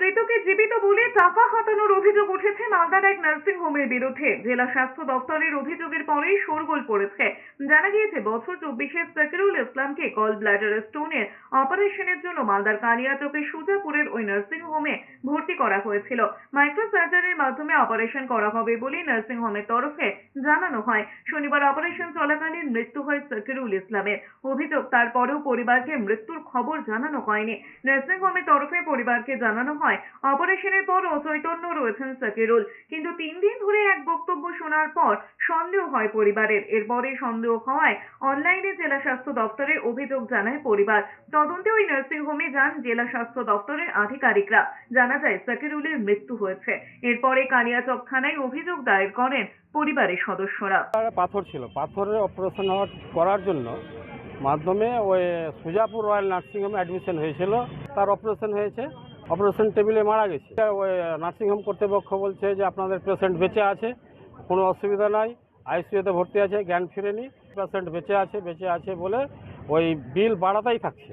মৃতকে জীবিত বলে টাকা হাতানোর অভিযোগ উঠেছে মালদার এক নার্সিং হোমের বিরুদ্ধে। জেলা স্বাস্থ্য দপ্তরের অভিযোগের পরেই শোরগোল পড়েছে। জানা গিয়েছে, বছর চব্বিশের সাকিরুল ইসলামকে কল ব্লাডার স্টোনের অপারেশনের জন্য মালদার কালিয়াচকের সুজাপুরের ওই নার্সিং হোমে ভর্তি করা হয়েছিল। মাইক্রো সার্জারির মাধ্যমে অপারেশন করা হবে বলে নার্সিং হোমের তরফে জানানো হয়। শনিবার অপারেশন চলাকালীন মৃত্যু হয় সাকিরুল ইসলামের। অভিযোগ, তারপরেও পরিবারকে মৃত্যুর খবর জানানো হয়নি। নার্সিং হোমের তরফে পরিবারকে জানানো হয় অপারেশনের পর অচৈতন্য রয়েছেন সাকিরুল। কিন্তু তিন দিন ধরে এক বক্তব্য শোনার পর সন্দেহ হয় পরিবারের। এরপরে সন্দেহ হওয়ায় অনলাইনে জেলা স্বাস্থ্য দপ্তরে অভিযোগ জানায় পরিবার। তদন্তে ওই নার্সিং হোমে যান জেলা স্বাস্থ্য দপ্তরের আধিকারিকরা। জানা যায়, সাকিরুলের মৃত্যু হয়েছে। এরপরে কালিয়াচক থানায় অভিযোগ দায়ের করেন পরিবারের সদস্যরা। পাথর ছিল। পাথরের অপারেশন করার জন্য মাধ্যমে ওই সুজাপুর রয়্যাল নার্সিংহোমে অ্যাডমিশন হয়েছিল। তার অপারেশন হয়েছে। অপারেশন টেবিলে মারা গেছে। নার্সিংহোম কর্তৃপক্ষ বলছে যে আপনাদের পেশেন্ট বেঁচে আছে, কোনো অসুবিধা নাই আইসিউতে ভর্তি আছে, জ্ঞান ফিরেনি পেশেন্ট বেঁচে আছে বেঁচে আছে বলে ওই বিল বাড়াতেই থাকছে।